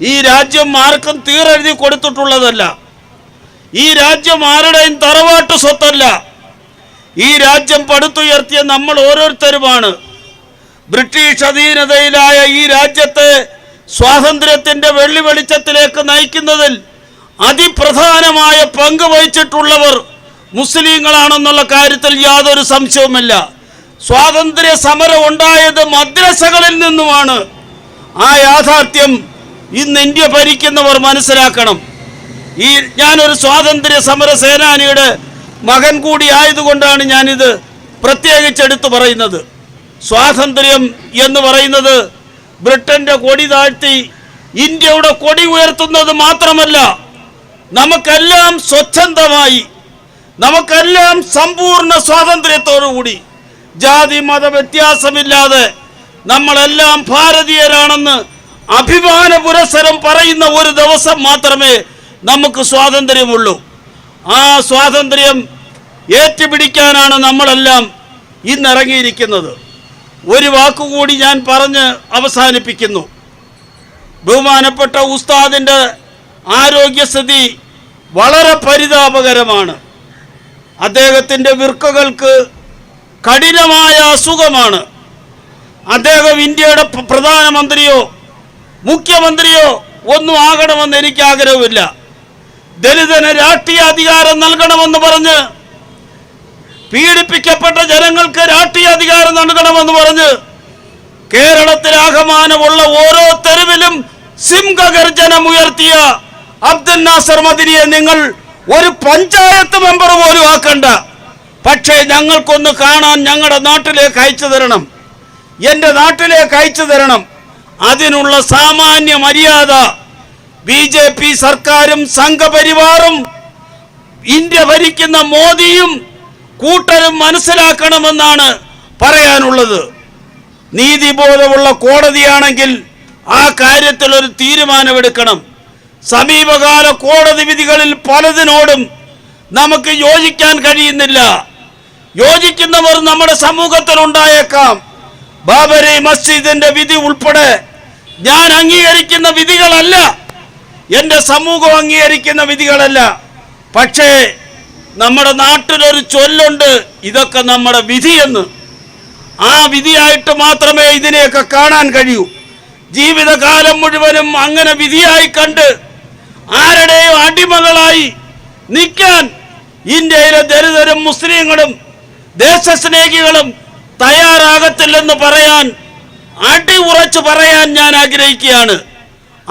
ഈ രാജ്യം ആർക്കും തീരെഴുതി കൊടുത്തിട്ടുള്ളതല്ല. ഈ രാജ്യം ആരുടെയും തറവാട്ട് സ്വത്തല്ല. ഈ രാജ്യം പടുത്തുയർത്തിയ നമ്മൾ ഓരോരുത്തരുമാണ്. ബ്രിട്ടീഷ് അധീനതയിലായ ഈ രാജ്യത്തെ സ്വാതന്ത്ര്യത്തിന്റെ വെള്ളി വെളിച്ചത്തിലേക്ക് നയിക്കുന്നതിൽ അതിപ്രധാനമായ പങ്ക് വഹിച്ചിട്ടുള്ളവർ മുസ്ലിങ്ങളാണെന്നുള്ള കാര്യത്തിൽ യാതൊരു സംശയവുമില്ല. സ്വാതന്ത്ര്യ സമരം ഉണ്ടായത് മദ്രസകളിൽ നിന്നുമാണ്. ആ യാഥാർത്ഥ്യം ഇന്ന് ഇന്ത്യ ഭരിക്കുന്നവർ മനസ്സിലാക്കണം. ഈ ഞാനൊരു സ്വാതന്ത്ര്യ സമര സേനാനിയുടെ മകൻ കൂടി ആയതുകൊണ്ടാണ് ഞാനിത് പ്രത്യേകിച്ച് എടുത്തു പറയുന്നത്. സ്വാതന്ത്ര്യം എന്ന് പറയുന്നത് ബ്രിട്ടന്റെ കൊടി താഴ്ത്തി ഇന്ത്യയുടെ കൊടി ഉയർത്തുന്നത് മാത്രമല്ല നമുക്കെല്ലാം സ്വച്ഛന്തമായി നമുക്കെല്ലാം സമ്പൂർണ സ്വാതന്ത്ര്യത്തോടുകൂടി ജാതി മത വ്യത്യാസമില്ലാതെ നമ്മളെല്ലാം ഭാരതീയരാണെന്ന് അഭിമാന പുരസ്സരം പറയുന്ന ഒരു ദിവസം മാത്രമേ നമുക്ക് സ്വാതന്ത്ര്യമുള്ളൂ. ആ സ്വാതന്ത്ര്യം ഏറ്റുപിടിക്കാനാണ് നമ്മളെല്ലാം ഇന്നിറങ്ങിയിരിക്കുന്നത്. ഒരു വാക്കുകൂടി ഞാൻ പറഞ്ഞ് അവസാനിപ്പിക്കുന്നു. ബഹുമാനപ്പെട്ട ഉസ്താദിന്റെ ആരോഗ്യസ്ഥിതി വളരെ പരിതാപകരമാണ്. അദ്ദേഹത്തിന്റെ വിർക്കകൾക്ക് കഠിനമായ അസുഖമാണ്. അദ്ദേഹം ഇന്ത്യയുടെ പ്രധാനമന്ത്രിയോ മുഖ്യമന്ത്രിയോ ഒന്നും ആകണമെന്ന് എനിക്ക് ആഗ്രഹമില്ല ദലിതന് രാഷ്ട്രീയ അധികാരം നൽകണമെന്ന് പറഞ്ഞ് പീഡിപ്പിക്കപ്പെട്ട ജനങ്ങൾക്ക് രാഷ്ട്രീയ അധികാരം നൽകണമെന്ന് പറഞ്ഞ് കേരളത്തിലാകമാനമുള്ള ഓരോ തെരുവിലും സിംഹഗർജനം ഉയർത്തിയ അബ്ദുൽ നാസർ മദിനിയെ നിങ്ങൾ ഒരു പഞ്ചായത്ത് മെമ്പർ പോലും ആക്കണ്ട. പക്ഷേ ഞങ്ങൾക്കൊന്ന് കാണാൻ ഞങ്ങളുടെ നാട്ടിലേക്ക് അയച്ചു തരണം. എന്റെ നാട്ടിലേക്ക് അയച്ചു തരണം. അതിനുള്ള സാമാന്യ മര്യാദ ബി ജെ പി സർക്കാരും സംഘപരിവാറും ഇന്ത്യ ഭരിക്കുന്ന മോദിയും കൂട്ടരും മനസ്സിലാക്കണമെന്നാണ് പറയാനുള്ളത്. നീതിബോധമുള്ള കോടതിയാണെങ്കിൽ ആ കാര്യത്തിൽ ഒരു തീരുമാനമെടുക്കണം. സമീപകാല കോടതി വിധികളിൽ പലതിനോടും നമുക്ക് യോജിക്കാൻ കഴിയുന്നില്ല. യോജിക്കുന്നവർ നമ്മുടെ സമൂഹത്തിൽ ഉണ്ടായേക്കാം ബാബരി മസ്ജിദിന്റെ വിധി ഉൾപ്പെടെ ഞാൻ അംഗീകരിക്കുന്ന വിധികളല്ല. എന്റെ സമൂഹം അംഗീകരിക്കുന്ന വിധികളല്ല. പക്ഷേ നമ്മുടെ നാട്ടിലൊരു ചൊല്ലുണ്ട്. ഇതൊക്കെ നമ്മുടെ വിധിയെന്ന് ആ വിധിയായിട്ട് മാത്രമേ ഇതിനെയൊക്കെ കാണാൻ കഴിയൂ. ജീവിതകാലം മുഴുവനും അങ്ങനെ വിധിയായി കണ്ട് ആരുടെയും അടിമകളായി നിൽക്കാൻ ഇന്ത്യയിലെ ദരിദ്രരും മുസ്ലിങ്ങളും ദേശസ്നേഹികളും തയ്യാറാകത്തില്ലെന്ന് പറയാൻ അടി ഉറച്ചു പറയാൻ ഞാൻ ആഗ്രഹിക്കുകയാണ്.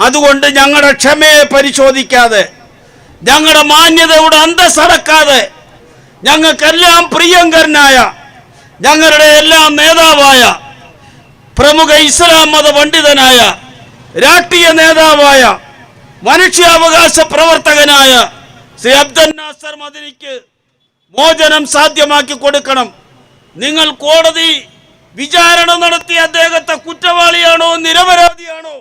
അതുകൊണ്ട് ഞങ്ങളുടെ ക്ഷമയെ പരിശോധിക്കാതെ ഞങ്ങളുടെ മാന്യതയുടെ അന്തസ്സടക്കാതെ ഞങ്ങൾക്കെല്ലാം പ്രിയങ്കരനായ ഞങ്ങളുടെ എല്ലാം നേതാവായ പ്രമുഖ ഇസ്ലാം മത പണ്ഡിതനായ രാഷ്ട്രീയ നേതാവായ മനുഷ്യാവകാശ പ്രവർത്തകനായ ശ്രീ അബ്ദുൽ നാസർ മദിനിക്ക് മോചനം സാധ്യമാക്കി കൊടുക്കണം. നിങ്ങൾ കോടതി വിചാരണ നടത്തി അദ്ദേഹത്തെ കുറ്റവാളിയാണോ നിരപരാധിയാണോ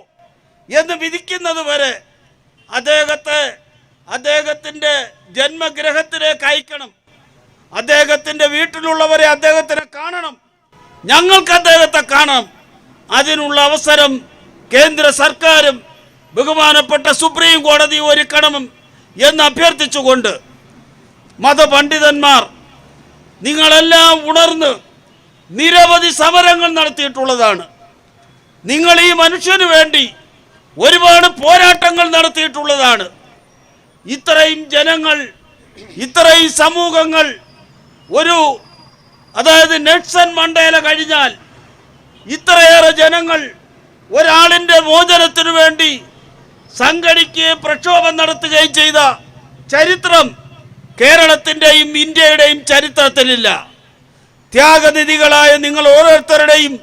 എന്ന് വിധിക്കുന്നത് വരെ അദ്ദേഹത്തെ അദ്ദേഹത്തിന്റെ ജന്മഗ്രഹത്തിലേക്ക് അയക്കണം. അദ്ദേഹത്തിന്റെ വീട്ടിലുള്ളവരെ അദ്ദേഹത്തിനെ കാണണം. ഞങ്ങൾക്ക് അദ്ദേഹത്തെ കാണണം. അതിനുള്ള അവസരം കേന്ദ്ര സർക്കാരും ബഹുമാനപ്പെട്ട സുപ്രീം കോടതി ഒരുക്കണം എന്ന് അഭ്യർത്ഥിച്ചുകൊണ്ട് മതപണ്ഡിതന്മാർ നിങ്ങളെല്ലാം ഉണർന്ന് നിരവധി സമരങ്ങൾ നടത്തിയിട്ടുള്ളതാണ്. നിങ്ങൾ ഈ മനുഷ്യന് വേണ്ടി ഒരുപാട് പോരാട്ടങ്ങൾ നടത്തിയിട്ടുള്ളതാണ്. ഇത്രയും ജനങ്ങൾ ഇത്രയും സമൂഹങ്ങൾ ഒരു അതായത് നെൽസൺ മണ്ടേല കഴിഞ്ഞാൽ ഇത്രയേറെ ജനങ്ങൾ ഒരാളിന്റെ മോചനത്തിനു വേണ്ടി സംഘടിക്കുകയും പ്രക്ഷോഭം നടത്തുകയും ചെയ്ത ചരിത്രം കേരളത്തിന്റെയും ഇന്ത്യയുടെയും ചരിത്രത്തിലില്ല. ത്യാഗനിധികളായ നിങ്ങൾ ഓരോരുത്തരുടെയും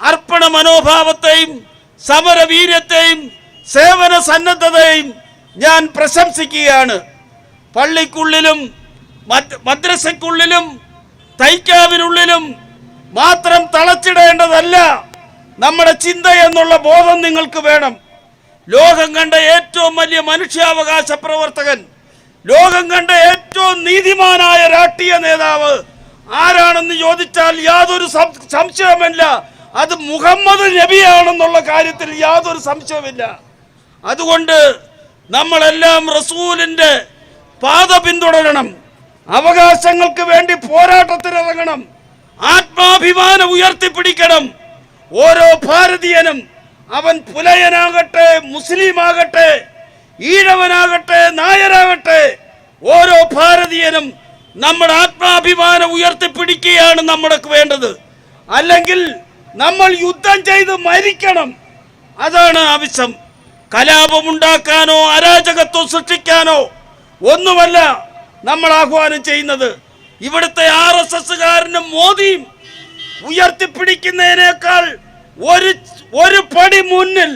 അർപ്പണ മനോഭാവത്തെയും സമരവീര്യത്തെയും സേവന സന്നദ്ധതയും ഞാൻ പ്രശംസിക്കുകയാണ്. പള്ളിക്കുള്ളിലും മദ്രസയ്ക്കുള്ളിലും തൈക്കാവിനുള്ളിലും മാത്രം തളച്ചിടേണ്ടതല്ല നമ്മുടെ ചിന്ത എന്നുള്ള ബോധം നിങ്ങൾക്ക് വേണം. ലോകം കണ്ട ഏറ്റവും വലിയ മനുഷ്യാവകാശ പ്രവർത്തകൻ ലോകം കണ്ട ഏറ്റവും നീതിമാനായ രാഷ്ട്രീയ നേതാവ് ആരാണെന്ന് ചോദിച്ചാൽ യാതൊരു സംശയമില്ല അത് മുഹമ്മദ് നബിയാണെന്നുള്ള കാര്യത്തിൽ യാതൊരു സംശയമില്ല അതുകൊണ്ട് നമ്മളെല്ലാം റസൂലിന്റെ പാത പിന്തുടരണം. അവകാശങ്ങൾക്ക് വേണ്ടി പോരാട്ടത്തിനിറങ്ങണം. ആത്മാഭിമാനം ഉയർത്തിപ്പിടിക്കണം. ഓരോ ഭാരതീയനും അവൻ പുലയനാകട്ടെ മുസ്ലിം ആകട്ടെ ഈഴവനാകട്ടെ നായരാകട്ടെ ഓരോ ഭാരതീയനും നമ്മുടെ ആത്മാഭിമാനം ഉയർത്തിപ്പിടിക്കുകയാണ് നമ്മൾക്ക് വേണ്ടത്. അല്ലെങ്കിൽ നമ്മൾ യുദ്ധം ചെയ്ത് മരിക്കണം. അതാണ് ആവശ്യം. കലാപമുണ്ടാക്കാനോ അരാജകത്വം സൃഷ്ടിക്കാനോ ഒന്നുമല്ല നമ്മൾ ആഹ്വാനം ചെയ്യുന്നത്. ഇവിടുത്തെ ആർ എസ് എസ്സുകാരനും മോദിയും ഉയർത്തിപ്പിടിക്കുന്നതിനേക്കാൾ ഒരു ഒരു പടി മുന്നിൽ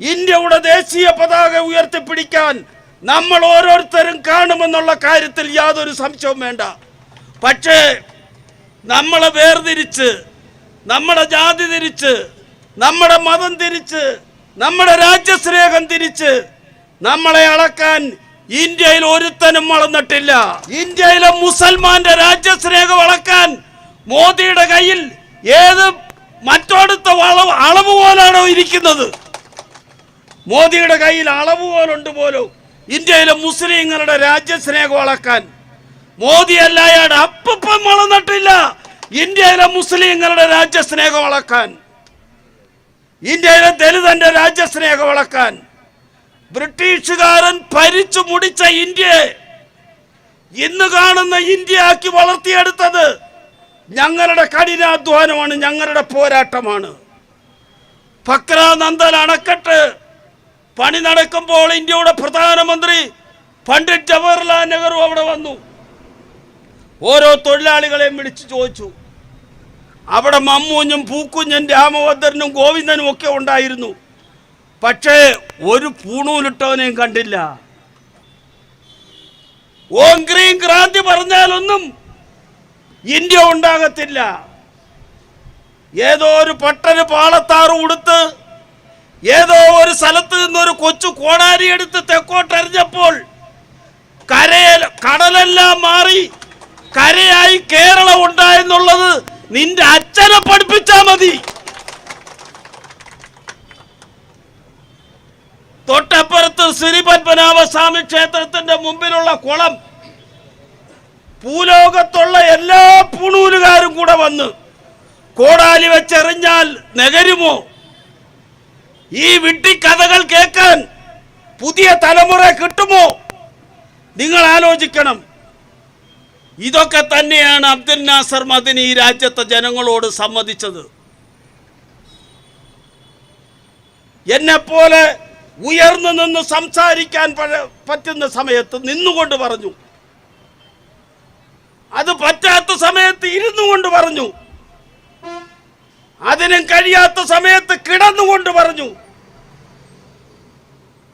ഇന്ത്യയുടെ ദേശീയ പതാക ഉയർത്തിപ്പിടിക്കാൻ നമ്മൾ ഓരോരുത്തരും കാണുമെന്നുള്ള കാര്യത്തിൽ യാതൊരു സംശയവും വേണ്ട. പക്ഷേ നമ്മളെ വേർതിരിച്ച് നമ്മുടെ ജാതി തിരിച്ച് നമ്മുടെ മതം തിരിച്ച് നമ്മുടെ രാജ്യസ്നേഹം തിരിച്ച് നമ്മളെ അളക്കാൻ ഇന്ത്യയിൽ ഒരുത്തനും വളർന്നിട്ടില്ല ഇന്ത്യയിലെ മുസൽമാന്റെ രാജ്യസ്നേഹം അളക്കാൻ മോദിയുടെ കയ്യിൽ ഏത് മറ്റോടത്തെ അളവ് അളവ് പോലാണോ ഇരിക്കുന്നത്. മോദിയുടെ കയ്യിൽ അളവ് പോലുണ്ട് പോലും. ഇന്ത്യയിലെ മുസ്ലിങ്ങളുടെ രാജ്യസ്നേഹം അളക്കാൻ മോദി അല്ലായാട് അപ്പം വളർന്നിട്ടില്ല. ഇന്ത്യയിലെ മുസ്ലിങ്ങളുടെ രാജ്യസ്നേഹം അളക്കാൻ ഇന്ത്യയിലെ ദലിതന്റെ രാജ്യസ്നേഹം വളക്കാൻ ബ്രിട്ടീഷുകാരൻ ഭരിച്ചു മുടിച്ച ഇന്ത്യയെ ഇന്ന് കാണുന്ന ഇന്ത്യയാക്കി വളർത്തിയെടുത്തത് ഞങ്ങളുടെ കഠിനാധ്വാനമാണ് ഞങ്ങളുടെ പോരാട്ടമാണ്. ഫക്രാനന്ദൻ അണക്കെട്ട് പണി നടക്കുമ്പോൾ ഇന്ത്യയുടെ പ്രധാനമന്ത്രി പണ്ഡിറ്റ് ജവഹർലാൽ നെഹ്റു അവിടെ വന്നു. ഓരോ തൊഴിലാളികളെയും വിളിച്ചു ചോദിച്ചു. അവിടെ മമ്മൂഞ്ഞും പൂക്കുഞ്ഞും രാമഭദ്രനും ഗോവിന്ദനും ഒക്കെ ഉണ്ടായിരുന്നു. പക്ഷേ ഒരു പൂണൂലിട്ടവനെയും കണ്ടില്ല. ഓം ഗ്രീൻ ക്രാന്തി പറഞ്ഞാലൊന്നും ഇന്ത്യ ഉണ്ടാകത്തില്ല. ഏതോ ഒരു പട്ടന് പാളത്താറ് ഉടുത്ത് ഏതോ ഒരു സ്ഥലത്ത് നിന്നൊരു കൊച്ചു കോടാരി എടുത്ത് തെക്കോട്ടെറിഞ്ഞപ്പോൾ കരയെ കടലെല്ലാം മാറി കരയായി കേരളം ഉണ്ടായെന്നുള്ളത് നിന്റെ അച്ഛനെ പഠിപ്പിച്ചാ മതി. തൊട്ടപ്പുറത്ത് ശ്രീ പത്മനാഭസ്വാമി ക്ഷേത്രത്തിന്റെ മുമ്പിലുള്ള കുളം. ഭൂലോകത്തുള്ള എല്ലാ പൂണൂലുകാരും കൂടെ വന്ന് കോടാലി വെച്ചെറിഞ്ഞാൽ നഗരുമോ ഈ വിട്ടി കഥകൾ കേൾക്കാൻ പുതിയ തലമുറ കിട്ടുമോ? നിങ്ങൾ ആലോചിക്കണം. ഇതൊക്കെ തന്നെയാണ് അബ്ദുൽ നാസർ മദിനി ഈ രാജ്യത്തെ ജനങ്ങളോട് സമ്മതിച്ചത്. എന്നെപ്പോലെ ഉയർന്നു നിന്ന് സംസാരിക്കാൻ പറ്റുന്ന സമയത്ത് നിന്നുകൊണ്ട് പറഞ്ഞു. അത് പറ്റാത്ത സമയത്ത് ഇരുന്നു കൊണ്ട് പറഞ്ഞു. അതിനും കഴിയാത്ത സമയത്ത് കിടന്നുകൊണ്ട് പറഞ്ഞു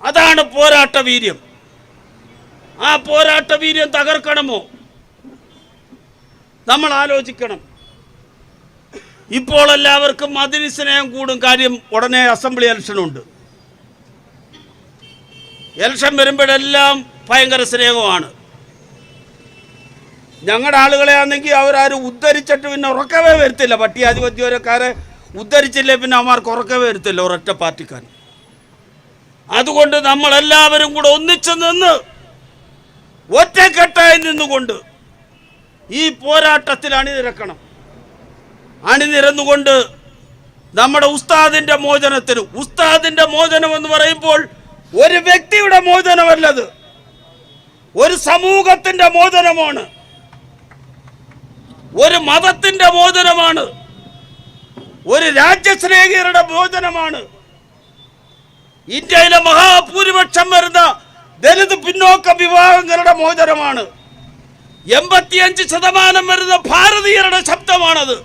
അതാണ് പോരാട്ട വീര്യം. ആ പോരാട്ട വീര്യം തകർക്കണമോ? നമ്മൾ ആലോചിക്കണം. ഇപ്പോൾ എല്ലാവർക്കും അതിന് സ്നേഹം കൂടും കാര്യം ഉടനെ അസംബ്ലി ഇലക്ഷനുണ്ട്. ഇലക്ഷൻ വരുമ്പോഴെല്ലാം ഭയങ്കര സ്നേഹമാണ് ഞങ്ങളുടെ ആളുകളെ ആണെങ്കിൽ അവരാരും ഉദ്ധരിച്ചിട്ട് പിന്നെ ഉറക്കവേ വരുത്തില്ല. പട്ടിയാധിപത്യക്കാരെ ഉദ്ധരിച്ചില്ലേ പിന്നെ അവന്മാർക്ക് ഉറക്കവേ വരുത്തില്ല ഒരൊറ്റ പാർട്ടിക്കാർ അതുകൊണ്ട് നമ്മളെല്ലാവരും കൂടെ ഒന്നിച്ചു നിന്ന് ഒറ്റക്കെട്ടായി നിന്നുകൊണ്ട് ഈ പോരാട്ടത്തിൽ അണിനിരക്കണം. അണിനിരന്നുകൊണ്ട് നമ്മുടെ ഉസ്താദിന്റെ മോചനത്തിന് ഉസ്താദിന്റെ മോചനം എന്ന് പറയുമ്പോൾ ഒരു വ്യക്തിയുടെ മോചനമല്ലത്. ഒരു സമൂഹത്തിന്റെ മോചനമാണ്. ഒരു മതത്തിന്റെ മോചനമാണ്. ഒരു രാജ്യസ്നേഹികളുടെ മോചനമാണ്. ഇന്ത്യയിലെ മഹാഭൂരിപക്ഷം വരുന്ന ദലിത് പിന്നോക്ക വിഭാഗങ്ങളുടെ മോചനമാണ്. എൺപത്തിയഞ്ച് ശതമാനം വരുന്ന ഭാരതീയരുടെ ശബ്ദമാണത്.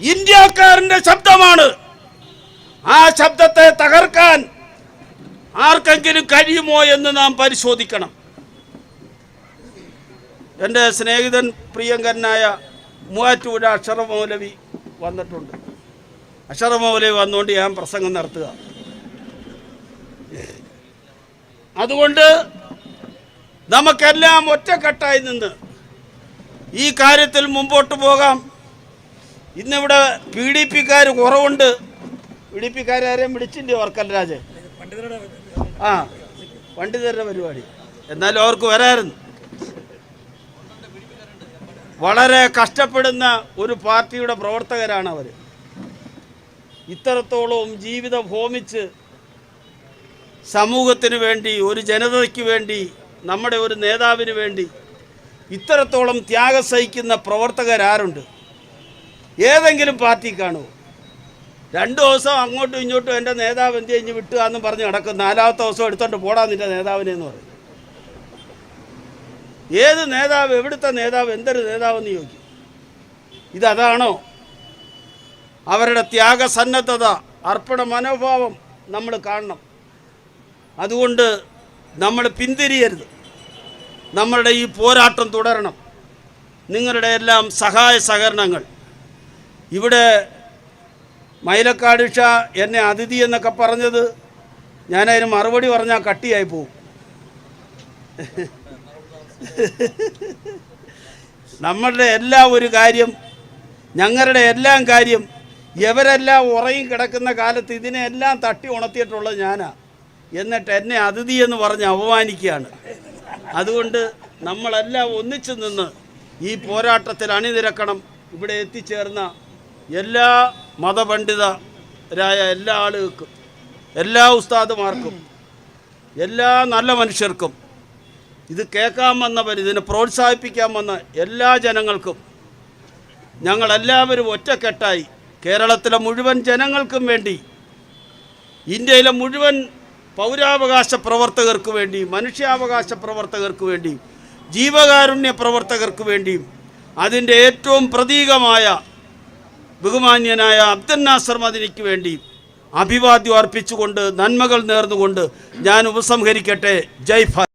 ഇന്ത്യക്കാരന്റെ ശബ്ദമാണ്. ആ ശബ്ദത്തെ തകർക്കാൻ ആർക്കെങ്കിലും കഴിയുമോ എന്ന് നാം പരിശോധിക്കണം. എന്റെ സ്നേഹിതൻ പ്രിയങ്കരനായ അക്ഷര മൗലവി വന്നിട്ടുണ്ട്. അക്ഷര മൗലവി വന്നുകൊണ്ട് ഞാൻ പ്രസംഗം നടത്തുക. അതുകൊണ്ട് നമുക്കെല്ലാം ഒറ്റക്കെട്ടായി നിന്ന് ഈ കാര്യത്തിൽ മുമ്പോട്ട് പോകാം. ഇന്നിവിടെ പി ഡി പിക്കാർ കുറവുണ്ട്. പി ഡി പിക്കാരെ വിളിച്ചില്ലേ വർക്കൽ രാജ്? ആ പണ്ഡിതരുടെ പരിപാടി. എന്നാലും അവർക്ക് വരായിരുന്നു. വളരെ കഷ്ടപ്പെടുന്ന ഒരു പാർട്ടിയുടെ പ്രവർത്തകരാണ് അവർ ഇത്രത്തോളം ജീവിതം ഹോമിച്ച് സമൂഹത്തിന് വേണ്ടി ഒരു ജനതയ്ക്ക് വേണ്ടി നമ്മുടെ ഒരു നേതാവിന് വേണ്ടി ഇത്രത്തോളം ത്യാഗം സഹിക്കുന്ന പ്രവർത്തകരാരുണ്ട്. ഏതെങ്കിലും പാർട്ടി കാണുമോ രണ്ട് ദിവസം അങ്ങോട്ടും ഇങ്ങോട്ടും എന്റെ നേതാവ് എന്ത് കഴിഞ്ഞ് വിട്ടുക എന്ന് പറഞ്ഞ് നടക്കും. നാലാമത്തെ ദിവസം എടുത്തോണ്ട് പോടാ നിന്റെ നേതാവിനെ എന്ന് പറയും. ഏത് നേതാവ് എവിടുത്തെ നേതാവ് എന്തൊരു നേതാവെന്ന് ചോദിക്കും. ഇതതാണോ? അവരുടെ ത്യാഗസന്നദ്ധത അർപ്പണ മനോഭാവം നമ്മൾ കാണണം. അതുകൊണ്ട് നമ്മൾ പിന്തിരിയരുത്. നമ്മളുടെ ഈ പോരാട്ടം തുടരണം. നിങ്ങളുടെ എല്ലാം സഹായ സഹകരണങ്ങൾ. ഇവിടെ മൈലക്കാട് ഷാ എന്നെ അതിഥി എന്നൊക്കെ പറഞ്ഞത് ഞാനതിന് മറുപടി പറഞ്ഞാൽ കട്ടിയായി പോവും. നമ്മളുടെ എല്ലാ ഒരു കാര്യം ഞങ്ങളുടെ എല്ലാം കാര്യം ഇവരെല്ലാം ഉറങ്ങി കിടക്കുന്ന കാലത്ത് ഇതിനെല്ലാം തട്ടി ഉണർത്തിയിട്ടുള്ളത് ഞാനാ. എന്നിട്ട് എന്നെ അതിഥി എന്ന് പറഞ്ഞ് അപമാനിക്കുകയാണ്. അതുകൊണ്ട് നമ്മളെല്ലാം ഒന്നിച്ചു നിന്ന് ഈ പോരാട്ടത്തിൽ അണിനിരക്കണം. ഇവിടെ എത്തിച്ചേർന്ന എല്ലാ മതപണ്ഡിതരായ എല്ലാ ആളുകൾക്കും എല്ലാ ഉസ്താദുമാർക്കും എല്ലാ നല്ല മനുഷ്യർക്കും ഇത് കേൾക്കാൻ വന്നവർ ഇതിനെ പ്രോത്സാഹിപ്പിക്കാൻ വന്ന എല്ലാ ജനങ്ങൾക്കും ഞങ്ങളെല്ലാവരും ഒറ്റക്കെട്ടായി കേരളത്തിലെ മുഴുവൻ ജനങ്ങൾക്കും വേണ്ടി ഇന്ത്യയിലെ മുഴുവൻ പൗരാവകാശ പ്രവർത്തകർക്ക് വേണ്ടി മനുഷ്യാവകാശ പ്രവർത്തകർക്ക് വേണ്ടിയും ജീവകാരുണ്യ പ്രവർത്തകർക്ക് വേണ്ടിയും അതിന്റെ ഏറ്റവും പ്രതീകമായ ബഹുമാന്യനായ അബ്ദുൽ നാസർ മദിനിക്ക് വേണ്ടി അഭിവാദ്യം അർപ്പിച്ചുകൊണ്ട് നന്മകൾ നേർന്നുകൊണ്ട് ഞാൻ ഉപസംഹരിക്കട്ടെ. ജയ്